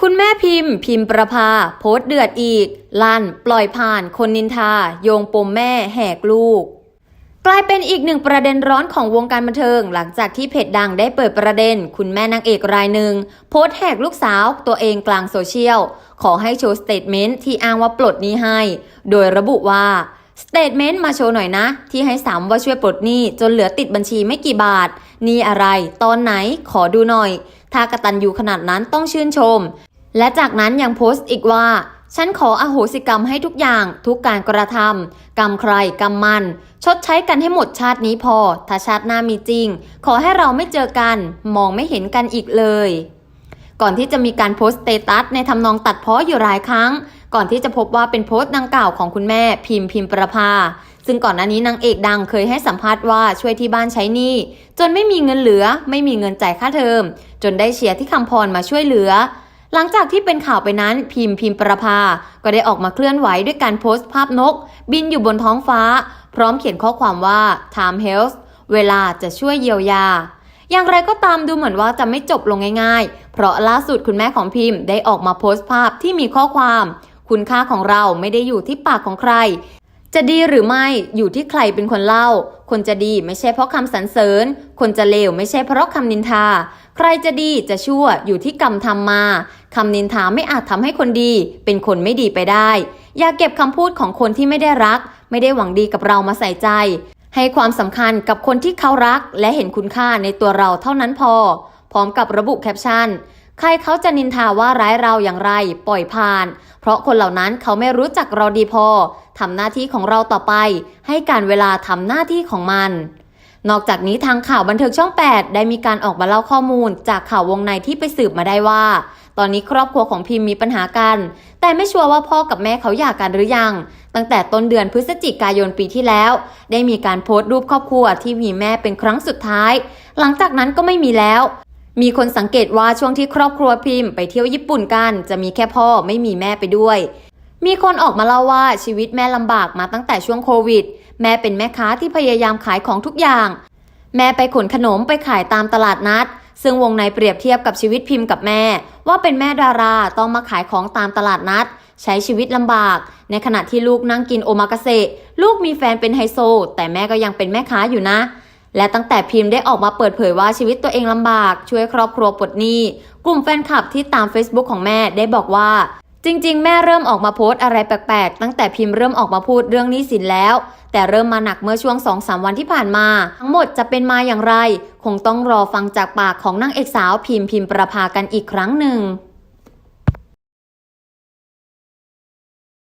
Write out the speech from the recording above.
คุณแม่พิมพ์ พิมพ์ประภา โพสต์เดือดอีก ลั่น ปล่อยผ่านคนนินทา โยงปมแม่แหกลูก กลายเป็นอีกหนึ่งประเด็นร้อนของวงการบันเทิง หลังจากที่เพจดังได้เปิดประเด็น คุณแม่นางเอกรายหนึ่งโพสต์แหกลูกสาวตัวเองกลางโซเชียล ขอให้โชว์สเตทเมนต์ที่อ้างว่าปลดหนี้ให้ โดยระบุว่าสเตทเมนต์มาโชว์หน่อยนะ ที่ให้สามว่าช่วยปลดหนี้จนเหลือติดบัญชีไม่กี่บาทหนี่อะไร ตอนไหนขอดูหน่อย ถ้ากระตันอยู่ขนาดนั้นต้องชื่นชม และจากนั้นยังโพสต์อีกว่า ฉันขออโหสิกรรมให้ทุกอย่างทุกการกระทำกรรมใครกรรมมัน ชดใช้กันให้หมดชาตินี้พอ ถ้าชาติหน้ามีจริง ขอให้เราไม่เจอกัน มองไม่เห็นกันอีกเลยก่อนที่จะมีการโพสต์สเตตัสในทำนองตัดเพ้ออยู่หลายครั้ง ก่อนที่จะพบว่าเป็นโพสต์ดังกล่าวของคุณแม่พิมพ์พิมพ์ประภา ซึ่งก่อนหน้านี้นางเอกดังเคยให้สัมภาษณ์ว่าช่วยที่บ้านใช้หนี้จนไม่มีเงินเหลือ ไม่มีเงินจ่ายค่าเทอม จนได้เชียร์ที่คำพรมาช่วยเหลือ หลังจากที่เป็นข่าวไปนั้นพิมพ์พิมพ์ประภา ก็ได้ออกมาเคลื่อนไหวด้วยการโพสต์ภาพนก บินอยู่บนท้องฟ้า พร้อมเขียนข้อความว่า time health เวลาจะช่วยเยียวยาอย่างไรก็ตามดูเหมือนว่าจะไม่จบลงง่ายๆ เพราะล่าสุดคุณแม่ของพิมพ์ได้ออกมาโพสต์ภาพที่มีข้อความ คุณค่าของเราไม่ได้อยู่ที่ปากของใคร จะดีหรือไม่อยู่ที่ใครเป็นคนเล่า คนจะดีไม่ใช่เพราะคำสรรเสริญ คนจะเลวไม่ใช่เพราะคำนินทา ใครจะดีจะชั่วอยู่ที่กรรมทำมาคำนินทาไม่อาจทำให้คนดี เป็นคนไม่ดีไปได้ อย่าเก็บคำพูดของคนที่ไม่ได้รัก ไม่ได้หวังดีกับเรามาใส่ใจ ให้ความสำคัญกับคนที่เขารัก และเห็นคุณค่าในตัวเราเท่านั้นพอ พร้อมกับระบุแคปชั่น ใครเขาจะนินทาว่าร้ายเราอย่างไร ปล่อยผ่าน เพราะคนเหล่านั้นเขาไม่รู้จักเราดีพอทำหน้าที่ของเราต่อไป ให้การเวลาทำหน้าที่ของมัน นอกจากนี้ทางข่าวบันเทิงช่อง 8 ได้มีการออกมาเล่าข้อมูล จากข่าววงในที่ไปสืบมาได้ว่า ตอนนี้ครอบครัวของพิมพ์มีปัญหากัน แต่ไม่ชัวร์ว่าพ่อกับแม่เขาหย่ากันหรือยัง ตั้งแต่ต้นเดือนพฤศจิกายนปีที่แล้ว ได้มีการโพสต์รูปครอบครัวที่มีแม่เป็นครั้งสุดท้าย หลังจากนั้นก็ไม่มีแล้ว มีคนสังเกตว่าช่วงที่ครอบครัวพิมพ์ไปเที่ยวญี่ปุ่นกัน จะมีแค่พ่อไม่มีแม่ไปด้วย มีคนออกมาเล่าว่าชีวิตแม่ลำบากมาตั้งแต่ช่วงโควิด แม่เป็นแม่ค้าที่พยายามขายของทุกอย่าง แม่ไปขนขนมไปขายตามตลาดนัด ซึ่งวงในเปรียบเทียบกับชีวิตพิมพ์กับแม่ ว่าเป็นแม่ดาราต้องมาขายของตามตลาดนัด ใช้ชีวิตลำบาก ในขณะที่ลูกนั่งกินโอมากาเสะลูกมีแฟนเป็นไฮโซ แต่แม่ก็ยังเป็นแม่ค้าอยู่นะ และตั้งแต่พิมพ์ได้ออกมาเปิดเผยว่าชีวิตตัวเองลำบาก ช่วยครอบครัวปลดหนี้ กลุ่มแฟนคลับที่ตาม Facebook ของแม่ได้บอกว่า จริง ๆ แม่เริ่มออกมาโพสต์อะไรแปลกๆ ตั้งแต่พิมพ์เริ่มออกมาพูดเรื่องหนี้สินแล้ว แต่เริ่มมาหนักเมื่อช่วง 2-3 วันที่ผ่านมา ทั้งหมดจะเป็นมาอย่างไร คงต้องรอฟังจากปากของนางเอกสาวพิมพ์พิมพ์ประภากันอีกครั้งหนึ่ง